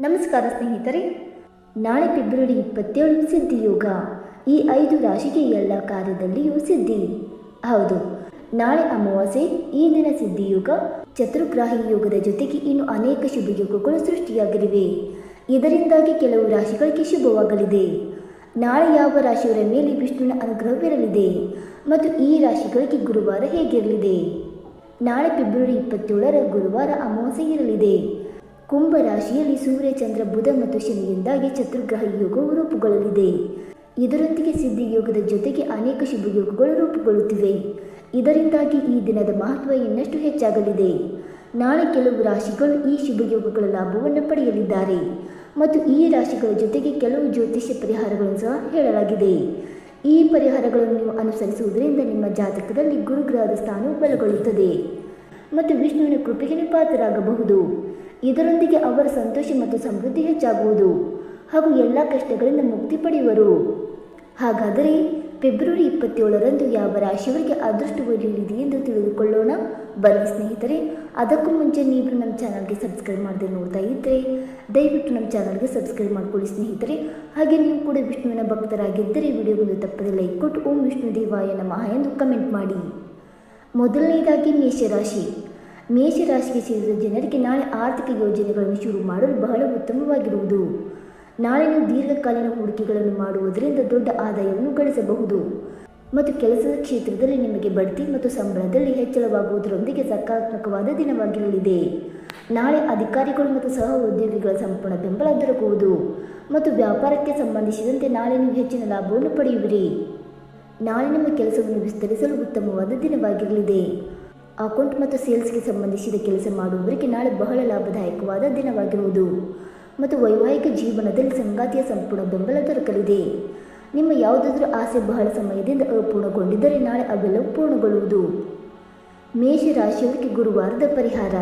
ನಮಸ್ಕಾರ ಸ್ನೇಹಿತರೆ, ನಾಳೆ ಫೆಬ್ರವರಿ ಇಪ್ಪತ್ತೇಳು ಸಿದ್ಧಿಯೋಗ ಈ ಐದು ರಾಶಿಗೆ ಎಲ್ಲ ಕಾರ್ಯದಲ್ಲಿಯೂ ಸಿದ್ಧಿ. ಹೌದು, ನಾಳೆ ಅಮಾವಾಸ್ಯೆ, ಈ ದಿನ ಸಿದ್ಧಿಯೋಗ ಚತುರ್ಗ್ರಾಹಿ ಯೋಗದ ಜೊತೆಗೆ ಇನ್ನು ಅನೇಕ ಶುಭ ಯೋಗಗಳು ಸೃಷ್ಟಿಯಾಗಲಿವೆ. ಇದರಿಂದಾಗಿ ಕೆಲವು ರಾಶಿಗಳಿಗೆ ಶುಭವಾಗಲಿದೆ. ನಾಳೆ ಯಾವ ರಾಶಿಯವರ ಮೇಲೆ ವಿಷ್ಣುವಿನ ಅನುಗ್ರಹವಿರಲಿದೆ ಮತ್ತು ಈ ರಾಶಿಗಳಿಗೆ ಗುರುವಾರ ಹೇಗಿರಲಿದೆ? ನಾಳೆ ಫೆಬ್ರವರಿ ಇಪ್ಪತ್ತೇಳರ ಗುರುವಾರ ಅಮಾವಾಸ್ಯೆ ಇರಲಿದೆ. ಕುಂಭ ರಾಶಿಯಲ್ಲಿ ಸೂರ್ಯ, ಚಂದ್ರ, ಬುಧ ಮತ್ತು ಶನಿಯಿಂದಾಗಿ ಚತುರ್ಗ್ರಹ ಯೋಗವು ರೂಪುಗೊಳ್ಳಲಿದೆ. ಇದರೊಂದಿಗೆ ಸಿದ್ಧಿ ಯೋಗದ ಜೊತೆಗೆ ಅನೇಕ ಶುಭ ಯೋಗಗಳು ರೂಪುಗೊಳ್ಳುತ್ತಿವೆ. ಇದರಿಂದಾಗಿ ಈ ದಿನದ ಮಹತ್ವ ಇನ್ನಷ್ಟು ಹೆಚ್ಚಾಗಲಿದೆ. ನಾಳೆ ಕೆಲವು ರಾಶಿಗಳು ಈ ಶುಭ ಯೋಗಗಳ ಲಾಭವನ್ನು ಪಡೆಯಲಿದ್ದಾರೆ ಮತ್ತು ಈ ರಾಶಿಗಳ ಜೊತೆಗೆ ಕೆಲವು ಜ್ಯೋತಿಷ್ಯ ಪರಿಹಾರಗಳನ್ನು ಸಹ ಹೇಳಲಾಗಿದೆ. ಈ ಪರಿಹಾರಗಳನ್ನು ನೀವು ಅನುಸರಿಸುವುದರಿಂದ ನಿಮ್ಮ ಜಾತಕದಲ್ಲಿ ಗುರುಗ್ರಹದ ಸ್ಥಾನವು ಬಲಗೊಳ್ಳುತ್ತದೆ ಮತ್ತು ವಿಷ್ಣುವಿನ ಕೃಪೆಗೆ ಪಾತ್ರರಾಗಬಹುದು ಇದರೊಂದಿಗೆ ಅವರ ಸಂತೋಷ ಮತ್ತು ಸಮೃದ್ಧಿ ಹೆಚ್ಚಾಗುವುದು ಹಾಗೂ ಎಲ್ಲ ಕಷ್ಟಗಳಿಂದ ಮುಕ್ತಿ ಪಡೆಯುವರು. ಹಾಗಾದರೆ ಫೆಬ್ರವರಿ ಇಪ್ಪತ್ತೇಳರಂದು ಯಾವ ರಾಶಿಯವರಿಗೆ ಅದೃಷ್ಟ ಒಲಿಯಲಿದೆ ಎಂದು ತಿಳಿದುಕೊಳ್ಳೋಣ. ಬನ್ನಿ ಸ್ನೇಹಿತರೆ, ಅದಕ್ಕೂ ಮುಂಚೆ ನೀವು ನಮ್ಮ ಚಾನಲ್ಗೆ ಸಬ್ಸ್ಕ್ರೈಬ್ ಮಾಡದೆ ನೋಡ್ತಾ ಇದ್ದರೆ ದಯವಿಟ್ಟು ನಮ್ಮ ಚಾನಲ್ಗೆ ಸಬ್ಸ್ಕ್ರೈಬ್ ಮಾಡಿಕೊಳ್ಳಿ ಸ್ನೇಹಿತರೆ. ಹಾಗೆ ನೀವು ಕೂಡ ವಿಷ್ಣುವಿನ ಭಕ್ತರಾಗಿದ್ದರೆ ವಿಡಿಯೋವನ್ನು ತಪ್ಪದೆ ಲೈಕ್ ಕೊಟ್ಟು ಓಂ ವಿಷ್ಣು ದೇವಾಯ ನಮಃ ಎಂದು ಕಮೆಂಟ್ ಮಾಡಿ. ಮೊದಲನೆಯದಾಗಿ ಮೇಷರಾಶಿ ಮೇಷರಾಶಿಗೆ ಸೇರಿದ ಜನರಿಗೆ ನಾಳೆ ಆರ್ಥಿಕ ಯೋಜನೆಗಳನ್ನು ಶುರು ಮಾಡಲು ಬಹಳ ಉತ್ತಮವಾಗಿರುವುದು. ನಾಳೆ ನೀವು ದೀರ್ಘಕಾಲೀನ ಹೂಡಿಕೆಗಳನ್ನು ಮಾಡುವುದರಿಂದ ದೊಡ್ಡ ಆದಾಯವನ್ನು ಗಳಿಸಬಹುದು. ಮತ್ತು ಕೆಲಸದ ಕ್ಷೇತ್ರದಲ್ಲಿ ನಿಮಗೆ ಬಡ್ತಿ ಮತ್ತು ಸಂಬಳದಲ್ಲಿ ಹೆಚ್ಚಳವಾಗುವುದರೊಂದಿಗೆ ಸಕಾರಾತ್ಮಕವಾದ ದಿನವಾಗಿರಲಿದೆ. ನಾಳೆ ಅಧಿಕಾರಿಗಳು ಮತ್ತು ಸಹ ಉದ್ಯೋಗಿಗಳ ಸಂಪೂರ್ಣ ಬೆಂಬಲ ದೊರಕುವುದು. ಮತ್ತು ವ್ಯಾಪಾರಕ್ಕೆ ಸಂಬಂಧಿಸಿದಂತೆ ನಾಳೆ ನೀವು ಹೆಚ್ಚಿನ ಲಾಭವನ್ನು ಪಡೆಯುವಿರಿ. ನಾಳೆ ನಿಮ್ಮ ಕೆಲಸವನ್ನು ವಿಸ್ತರಿಸಲು ಉತ್ತಮವಾದ ದಿನವಾಗಿರಲಿದೆ. ಅಕೌಂಟ್ ಮತ್ತು ಸೇಲ್ಸ್ಗೆ ಸಂಬಂಧಿಸಿದ ಕೆಲಸ ಮಾಡುವವರಿಗೆ ನಾಳೆ ಬಹಳ ಲಾಭದಾಯಕವಾದ ದಿನವಾಗಿರುವುದು. ಮತ್ತು ವೈವಾಹಿಕ ಜೀವನದಲ್ಲಿ ಸಂಗಾತಿಯ ಸಂಪೂರ್ಣ ಬೆಂಬಲ ದೊರಕಲಿದೆ. ನಿಮ್ಮ ಯಾವುದಾದರೂ ಆಸೆ ಬಹಳ ಸಮಯದಿಂದ ಅಪೂರ್ಣಗೊಂಡಿದ್ದರೆ ನಾಳೆ ಅವೆಲ್ಲವೂ ಪೂರ್ಣಗೊಳ್ಳುವುದು. ಮೇಷರಾಶಿಯವರಿಗೆ ಗುರುವಾರದ ಪರಿಹಾರ.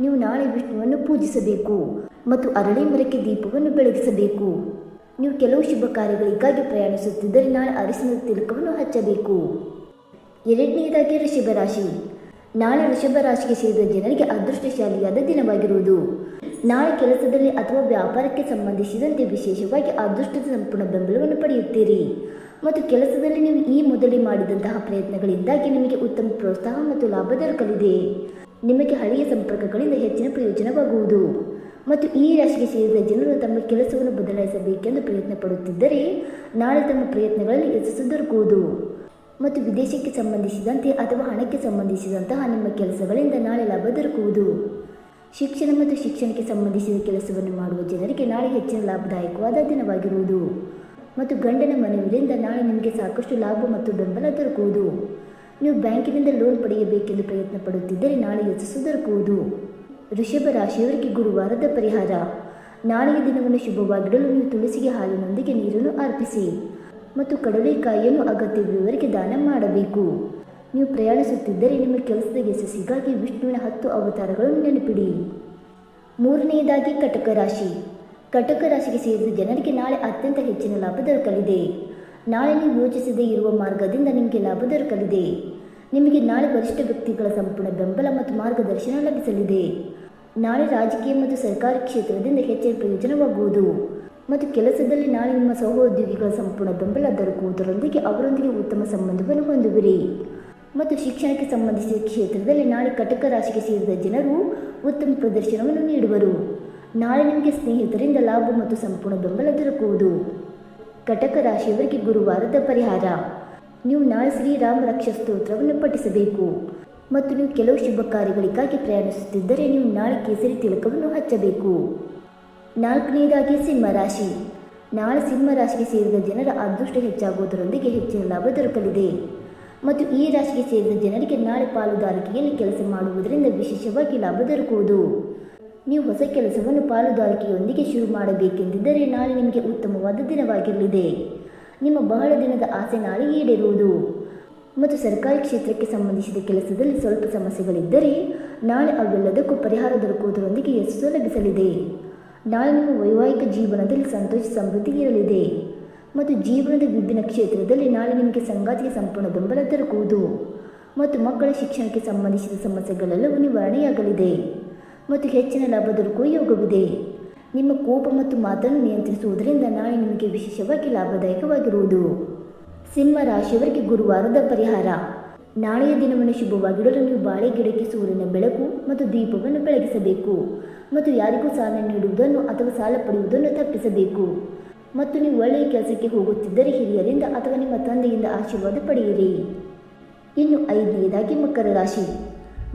ನೀವು ನಾಳೆ ವಿಷ್ಣುವನ್ನು ಪೂಜಿಸಬೇಕು ಮತ್ತು ಅರಳಿ ಮರಕ್ಕೆ ದೀಪವನ್ನು ಬೆಳಗಿಸಬೇಕು. ನೀವು ಕೆಲವು ಶುಭ ಕಾರ್ಯಗಳಿಗಾಗಿ ಪ್ರಯಾಣಿಸುತ್ತಿದ್ದರೆ ನಾಳೆ ಅರಿಸಿನ ತಿಲಕವನ್ನು ಹಚ್ಚಬೇಕು. ಎರಡನೆಯದಾಗಿ ಋಷಭ ರಾಶಿ ನಾಳೆ ವೃಷಭ ರಾಶಿಗೆ ಸೇರಿದ ಜನರಿಗೆ ಅದೃಷ್ಟಶಾಲಿಯಾದ ದಿನವಾಗಿರುವುದು. ನಾಳೆ ಕೆಲಸದಲ್ಲಿ ಅಥವಾ ವ್ಯಾಪಾರಕ್ಕೆ ಸಂಬಂಧಿಸಿದಂತೆ ವಿಶೇಷವಾಗಿ ಅದೃಷ್ಟದ ಸಂಪೂರ್ಣ ಬೆಂಬಲವನ್ನು ಪಡೆಯುತ್ತೀರಿ. ಮತ್ತು ಕೆಲಸದಲ್ಲಿ ನೀವು ಈ ಮೊದಲೇ ಮಾಡಿದಂತಹ ಪ್ರಯತ್ನಗಳಿಂದಾಗಿ ನಿಮಗೆ ಉತ್ತಮ ಪ್ರೋತ್ಸಾಹ ಮತ್ತು ಲಾಭ ದೊರಕಲಿದೆ. ನಿಮಗೆ ಹಳೆಯ ಸಂಪರ್ಕಗಳಿಂದ ಹೆಚ್ಚಿನ ಪ್ರಯೋಜನವಾಗುವುದು. ಮತ್ತು ಈ ರಾಶಿಗೆ ಸೇರಿದ ಜನರು ತಮ್ಮ ಕೆಲಸವನ್ನು ಬದಲಾಯಿಸಬೇಕೆಂದು ಪ್ರಯತ್ನ ಪಡುತ್ತಿದ್ದರೆ, ನಾಳೆ ತಮ್ಮ ಪ್ರಯತ್ನಗಳಲ್ಲಿ ಯಶಸ್ಸು ದೊರಕುವುದು. ಮತ್ತು ವಿದೇಶಕ್ಕೆ ಸಂಬಂಧಿಸಿದಂತೆ ಅಥವಾ ಹಣಕ್ಕೆ ಸಂಬಂಧಿಸಿದಂತಹ ನಿಮ್ಮ ಕೆಲಸಗಳಿಂದ ನಾಳೆ ಲಾಭ ದೊರಕುವುದು. ಶಿಕ್ಷಣ ಮತ್ತು ಶಿಕ್ಷಣಕ್ಕೆ ಸಂಬಂಧಿಸಿದ ಕೆಲಸವನ್ನು ಮಾಡುವ ಜನರಿಗೆ ನಾಳೆ ಹೆಚ್ಚಿನ ಲಾಭದಾಯಕವಾದ ದಿನವಾಗಿರುವುದು. ಮತ್ತು ಗಂಡನ ಮನೆಯಿಂದ ನಾಳೆ ನಿಮಗೆ ಸಾಕಷ್ಟು ಲಾಭ ಮತ್ತು ಬೆಂಬಲ ದೊರಕುವುದು. ನೀವು ಬ್ಯಾಂಕಿನಿಂದ ಲೋನ್ ಪಡೆಯಬೇಕೆಂದು ಪ್ರಯತ್ನ ಪಡುತ್ತಿದ್ದರೆ ನಾಳೆ ಯಶಸ್ಸು ದೊರಕುವುದು. ಋಷಭ ರಾಶಿಯವರಿಗೆ ಗುರುವಾರದ ಪರಿಹಾರ. ನಾಳೆಯ ದಿನವನ್ನು ಶುಭವಾಗಿಡಲು ನೀವು ತುಳಸಿಗೆ ಹಾಲಿನೊಂದಿಗೆ ನೀರನ್ನು ಅರ್ಪಿಸಿ. ಮತ್ತು ಕಡಲೆಕಾಯಿಯನ್ನು ಅಗತ್ಯವಿರುವವರಿಗೆ ದಾನ ಮಾಡಬೇಕು. ನೀವು ಪ್ರಯಾಣಿಸುತ್ತಿದ್ದರೆ ನಿಮ್ಮ ಕೆಲಸದ ಯಶಸ್ಸಿಗಾಗಿ ವಿಷ್ಣುವಿನ ಹತ್ತು ಅವತಾರಗಳನ್ನು ನೆನಪಿಡಿ. ಮೂರನೆಯದಾಗಿ ಕಟಕ ರಾಶಿ. ಕಟಕ ರಾಶಿಗೆ ಸೇರಿದ ಜನರಿಗೆ ನಾಳೆ ಅತ್ಯಂತ ಹೆಚ್ಚಿನ ಲಾಭ ದೊರಕಲಿದೆ. ನಾಳೆ ನೀವು ಯೋಚಿಸದೇ ಇರುವ ಮಾರ್ಗದಿಂದ ನಿಮಗೆ ಲಾಭ ದೊರಕಲಿದೆ. ನಿಮಗೆ ನಾಳೆ ವರಿಷ್ಠ ವ್ಯಕ್ತಿಗಳ ಸಂಪೂರ್ಣ ಬೆಂಬಲ ಮತ್ತು ಮಾರ್ಗದರ್ಶನ ಲಭಿಸಲಿದೆ. ನಾಳೆ ರಾಜಕೀಯ ಮತ್ತು ಸರ್ಕಾರಿ ಕ್ಷೇತ್ರದಿಂದ ಹೆಚ್ಚಿನ ಪ್ರಯೋಜನವಾಗುವುದು. ಮತ್ತು ಕೆಲಸದಲ್ಲಿ ನಾಳೆ ನಿಮ್ಮ ಸಹೋದ್ಯೋಗಿಗಳ ಸಂಪೂರ್ಣ ಬೆಂಬಲ ದೊರಕುವುದರೊಂದಿಗೆ ಅವರೊಂದಿಗೆ ಉತ್ತಮ ಸಂಬಂಧವನ್ನು ಹೊಂದುವಿರಿ. ಮತ್ತು ಶಿಕ್ಷಣಕ್ಕೆ ಸಂಬಂಧಿಸಿದ ಕ್ಷೇತ್ರದಲ್ಲಿ ನಾಳೆ ಕಟಕ ರಾಶಿಗೆ ಸೇರಿದ ಜನರು ಉತ್ತಮ ಪ್ರದರ್ಶನವನ್ನು ನೀಡುವರು. ನಾಳೆ ನಿಮಗೆ ಸ್ನೇಹಿತರಿಂದ ಲಾಭ ಮತ್ತು ಸಂಪೂರ್ಣ ಬೆಂಬಲ ದೊರಕುವುದು. ಕಟಕ ರಾಶಿಯವರಿಗೆ ಗುರುವಾರದ ಪರಿಹಾರ. ನೀವು ನಾಳೆ ಶ್ರೀರಾಮ ರಕ್ಷಾ ಸ್ತೋತ್ರವನ್ನು ಪಠಿಸಬೇಕು. ಮತ್ತು ನೀವು ಕೆಲವು ಶುಭ ಕಾರ್ಯಗಳಿಗಾಗಿ ಪ್ರಯಾಣಿಸುತ್ತಿದ್ದರೆ ನೀವು ನಾಳೆ ಕೇಸರಿ ತಿಲಕವನ್ನು ಹಚ್ಚಬೇಕು. ನಾಲ್ಕನೆಯದಾಗಿ ಸಿಂಹರಾಶಿ. ನಾಳೆ ಸಿಂಹರಾಶಿಗೆ ಸೇರಿದ ಜನರ ಅದೃಷ್ಟ ಹೆಚ್ಚಾಗುವುದರೊಂದಿಗೆ ಹೆಚ್ಚಿನ ಲಾಭ ದೊರಕಲಿದೆ. ಮತ್ತು ಈ ರಾಶಿಗೆ ಸೇರಿದ ಜನರಿಗೆ ನಾಳೆ ಪಾಲುದಾರಿಕೆಯಲ್ಲಿ ಕೆಲಸ ಮಾಡುವುದರಿಂದ ವಿಶೇಷವಾಗಿ ಲಾಭ ದೊರಕುವುದು. ನೀವು ಹೊಸ ಕೆಲಸವನ್ನು ಪಾಲುದಾರಿಕೆಯೊಂದಿಗೆ ಶುರು ಮಾಡಬೇಕೆಂದಿದ್ದರೆ ನಾಳೆ ನಿಮಗೆ ಉತ್ತಮವಾದ ದಿನವಾಗಿರಲಿದೆ. ನಿಮ್ಮ ಬಹಳ ದಿನದ ಆಸೆ ನಾಳೆ ಈಡೇರುವುದು. ಮತ್ತು ಸರ್ಕಾರಿ ಕ್ಷೇತ್ರಕ್ಕೆ ಸಂಬಂಧಿಸಿದ ಕೆಲಸದಲ್ಲಿ ಸ್ವಲ್ಪ ಸಮಸ್ಯೆಗಳಿದ್ದರೆ ನಾಳೆ ಅವೆಲ್ಲದಕ್ಕೂ ಪರಿಹಾರ ದೊರಕುವುದರೊಂದಿಗೆ ಯಶಸ್ಸು ಲಭಿಸಲಿದೆ. ನಾಳೆ ನಿಮ್ಮ ವೈವಾಹಿಕ ಜೀವನದಲ್ಲಿ ಸಂತೋಷ, ಸಮೃದ್ಧಿ ಇರಲಿದೆ. ಮತ್ತು ಜೀವನದ ವಿಭಿನ್ನ ಕ್ಷೇತ್ರದಲ್ಲಿ ನಾಳೆ ನಿಮಗೆ ಸಂಗಾತಿಗೆ ಸಂಪೂರ್ಣ ಬೆಂಬಲ ದೊರಕುವುದು. ಮತ್ತು ಮಕ್ಕಳ ಶಿಕ್ಷಣಕ್ಕೆ ಸಂಬಂಧಿಸಿದ ಸಮಸ್ಯೆಗಳೆಲ್ಲವೂ ನಿವಾರಣೆಯಾಗಲಿದೆ. ಮತ್ತು ಹೆಚ್ಚಿನ ಲಾಭ ದೊರಕುವ ಯೋಗವಿದೆ. ನಿಮ್ಮ ಕೋಪ ಮತ್ತು ಮಾತನ್ನು ನಿಯಂತ್ರಿಸುವುದರಿಂದ ನಾಳೆ ನಿಮಗೆ ವಿಶೇಷವಾಗಿ ಲಾಭದಾಯಕವಾಗಿರುವುದು. ಸಿಂಹ ರಾಶಿಯವರಿಗೆ ಗುರುವಾರದ ಪರಿಹಾರ. ನಾಳೆಯ ದಿನವನ್ನು ಶುಭವಾಗಿಡಲು ಬಾಳೆ ಗಿಡಕ್ಕೆ ಸೂರ್ಯನ ಬೆಳಕು ಮತ್ತು ದೀಪವನ್ನು ಬೆಳಗಿಸಬೇಕು. ಮತ್ತು ಯಾರಿಗೂ ಸಾಲ ನೀಡುವುದನ್ನು ಅಥವಾ ಸಾಲ ಪಡೆಯುವುದನ್ನು ತಪ್ಪಿಸಬೇಕು. ಮತ್ತು ನೀವು ಒಳ್ಳೆಯ ಕೆಲಸಕ್ಕೆ ಹೋಗುತ್ತಿದ್ದರೆ ಹಿರಿಯರಿಂದ ಅಥವಾ ನಿಮ್ಮ ತಂದೆಯಿಂದ ಆಶೀರ್ವಾದ ಪಡೆಯಿರಿ. ಇನ್ನು ಐದನೆಯದಾಗಿ ಮಕರ ರಾಶಿ.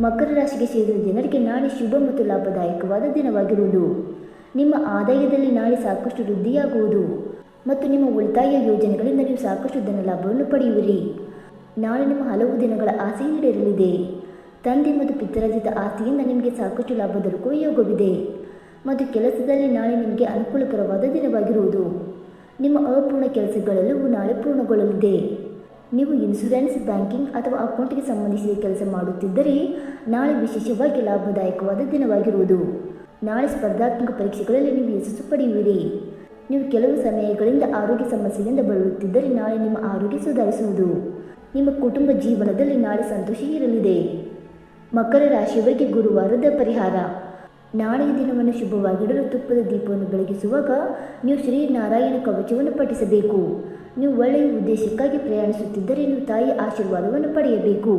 ಮಕರ ರಾಶಿಗೆ ಸೇರಿದ ಜನರಿಗೆ ನಾಳೆ ಶುಭ ಮತ್ತು ಲಾಭದಾಯಕವಾದ ದಿನವಾಗಿರುವುದು. ನಿಮ್ಮ ಆದಾಯದಲ್ಲಿ ನಾಳೆ ಸಾಕಷ್ಟು ವೃದ್ಧಿಯಾಗುವುದು. ಮತ್ತು ನಿಮ್ಮ ಉಳಿತಾಯ ಯೋಜನೆಗಳಿಂದ ನೀವು ಸಾಕಷ್ಟು ಧನ ಲಾಭವನ್ನು ಪಡೆಯುವಿರಿ. ನಾಳೆ ನಿಮ್ಮ ಹಲವು ದಿನಗಳ ಆಸೆ ಈಡೇರಲಿದೆ. ತಂದೆ ಮತ್ತು ಪಿತರಾಜಿತ ಆಸ್ತಿಯಿಂದ ನಿಮಗೆ ಸಾಕಷ್ಟು ಲಾಭ ದೊರಕುವ ಯೋಗವಿದೆ. ಮತ್ತು ಕೆಲಸದಲ್ಲಿ ನಾಳೆ ನಿಮಗೆ ಅನುಕೂಲಕರವಾದ ದಿನವಾಗಿರುವುದು. ನಿಮ್ಮ ಅಪೂರ್ಣ ಕೆಲಸಗಳೆಲ್ಲವೂ ನಾಳೆ ಪೂರ್ಣಗೊಳ್ಳಲಿದೆ. ನೀವು ಇನ್ಶೂರೆನ್ಸ್, ಬ್ಯಾಂಕಿಂಗ್ ಅಥವಾ ಅಕೌಂಟ್ಗೆ ಸಂಬಂಧಿಸಿದ ಕೆಲಸ ಮಾಡುತ್ತಿದ್ದರೆ ನಾಳೆ ವಿಶೇಷವಾಗಿ ಲಾಭದಾಯಕವಾದ ದಿನವಾಗಿರುವುದು. ನಾಳೆ ಸ್ಪರ್ಧಾತ್ಮಕ ಪರೀಕ್ಷೆಗಳಲ್ಲಿ ನೀವು ಯಶಸ್ಸು ಪಡೆಯುವಿರಿ. ನೀವು ಕೆಲವು ಸಮಯಗಳಿಂದ ಆರೋಗ್ಯ ಸಮಸ್ಯೆಯಿಂದ ಬಳಲುತ್ತಿದ್ದರೆ ನಾಳೆ ನಿಮ್ಮ ಆರೋಗ್ಯ ಸುಧಾರಿಸುವುದು. ನಿಮ್ಮ ಕುಟುಂಬ ಜೀವನದಲ್ಲಿ ನಾಳೆ ಸಂತೋಷ ಇರಲಿದೆ. ಮಕರ ರಾಶಿಯವರಿಗೆ ಗುರುವಾರದ ಪರಿಹಾರ. ನಾಳೆಯ ದಿನವನ್ನು ಶುಭವಾಗಿಡಲು ತುಪ್ಪದ ದೀಪವನ್ನು ಬೆಳಗಿಸುವಾಗ ನೀವು ಶ್ರೀ ನಾರಾಯಣ ಕವಚವನ್ನು ಪಠಿಸಬೇಕು. ನೀವು ಒಳ್ಳೆಯ ಉದ್ದೇಶಕ್ಕಾಗಿ ಪ್ರಯಾಣಿಸುತ್ತಿದ್ದರೆ ನೀವು ತಾಯಿ ಆಶೀರ್ವಾದವನ್ನು ಪಡೆಯಬೇಕು.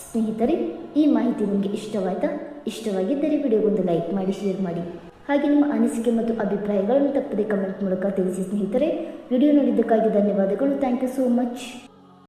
ಸ್ನೇಹಿತರೆ, ಈ ಮಾಹಿತಿ ನಿಮಗೆ ಇಷ್ಟವಾಯ್ತಾ? ಇಷ್ಟವಾಗಿದ್ದರೆ ವಿಡಿಯೋಗೊಂದು ಲೈಕ್ ಮಾಡಿ, ಶೇರ್ ಮಾಡಿ. ಹಾಗೆ ನಿಮ್ಮ ಅನಿಸಿಕೆ ಮತ್ತು ಅಭಿಪ್ರಾಯಗಳನ್ನು ತಪ್ಪದೆ ಕಮೆಂಟ್ ಮೂಲಕ ತಿಳಿಸಿ ಸ್ನೇಹಿತರೆ. ವಿಡಿಯೋ ನೋಡಿದ್ದಕ್ಕಾಗಿ ಧನ್ಯವಾದಗಳು. Thank you so much.